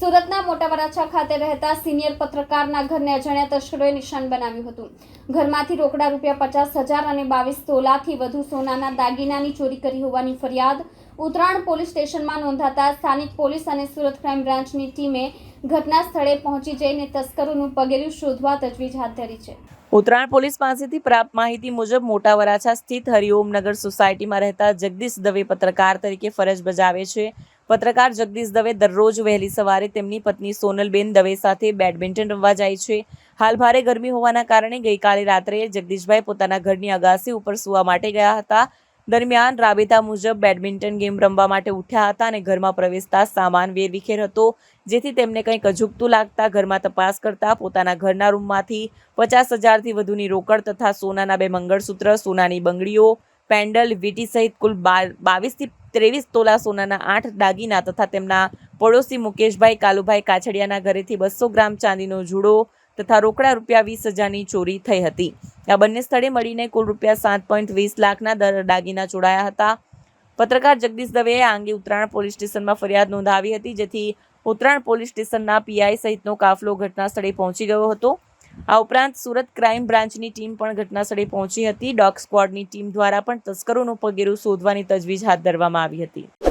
સુરતના મોટા ખાતે રહેતા સિનિયર પત્રકારના ઘરને અજાણ્યા તસ્કરોએ નિશાન બનાવ્યું હતું. ઘરમાંથી રોકડા રૂપિયા પચાસ હજાર અને બાવીસ તોલાથી વધુ સોનાના દાગીનાની ચોરી કરી હોવાની ફરિયાદ ઉત્તરાયણ પોલીસ સ્ટેશનમાં નોંધાતા સ્થાનિક પોલીસ અને સુરત ક્રાઇમ બ્રાન્ચની ટીમે ઘટના સ્થળે પહોંચી જઈને તસ્કરોનું પગેરું શોધવા તજવીજ હાથ ધરી છે. ઉત્તરાયણ પોલીસ પાસેથી પ્રાપ્ત માહિતી મુજબ મોટા વરાછા સ્થિત હરિઓમ નગર સોસાયટીમાં રહેતા જગદીશ દવે પત્રકાર તરીકે ફરજ બજાવે છે. પત્રકાર જગદીશ દવે દરરોજ વહેલી સવારે તેમની પત્ની સોનલબેન દવે સાથે બેડમિન્ટન રમવા જાય છે. હાલ ભારે ગરમી હોવાના કારણે ગઈકાલે રાત્રે જગદીશભાઈ પોતાના ઘરની અગાસી ઉપર સૂવા માટે ગયા હતા. દરમિયાન રાબેતા મુજબ બેડમિન્ટન ગેમ રમવા માટે ઉઠ્યા હતા અને ઘરમાં પ્રવેશતા સામાન વેરવિખેર હતો, જેથી તેમને કંઈક અજુગતું લાગતા ઘરમાં તપાસ કરતા પોતાના ઘરના રૂમમાંથી પચાસ હજારથી વધુની રોકડ તથા સોનાના બે મંગળસૂત્ર, સોનાની બંગડીઓ પેન્ડલ વીટી સહિત કુલ બાવીસથી ત્રેવીસ તોલા સોનાના આઠ દાગીના તથા તેમના પડોશી મુકેશભાઈ કાલુભાઈ કાછડિયાના ઘરેથી બસો ગ્રામ ચાંદીનો જુડો તથા રોકડા રૂપિયા વીસ હજારની ચોરી થઈ હતી. આ બંને સ્થળે મળીને કુલ રૂપિયા સાત પોઈન્ટ વીસ લાખના દર દાગીના ચોરાયા હતા. પત્રકાર જગદીશ દવેએ આ અંગે ઉત્તરાયણ પોલીસ સ્ટેશનમાં ફરિયાદ નોંધાવી હતી, જેથી ઉત્તરાયણ પોલીસ સ્ટેશનના પીઆઈ સહિતનો કાફલો ઘટના સ્થળે પહોંચી ગયો હતો. આ ઉપરાંત સુરત ક્રાઇમ બ્રાન્ચની ટીમ પણ ઘટના સ્થળે પહોંચી હતી. ડોગ સ્ક્વોડની ટીમ દ્વારા પણ તસ્કરોનું પગેરું શોધવાની તજવીજ હાથ ધરવામાં આવી હતી.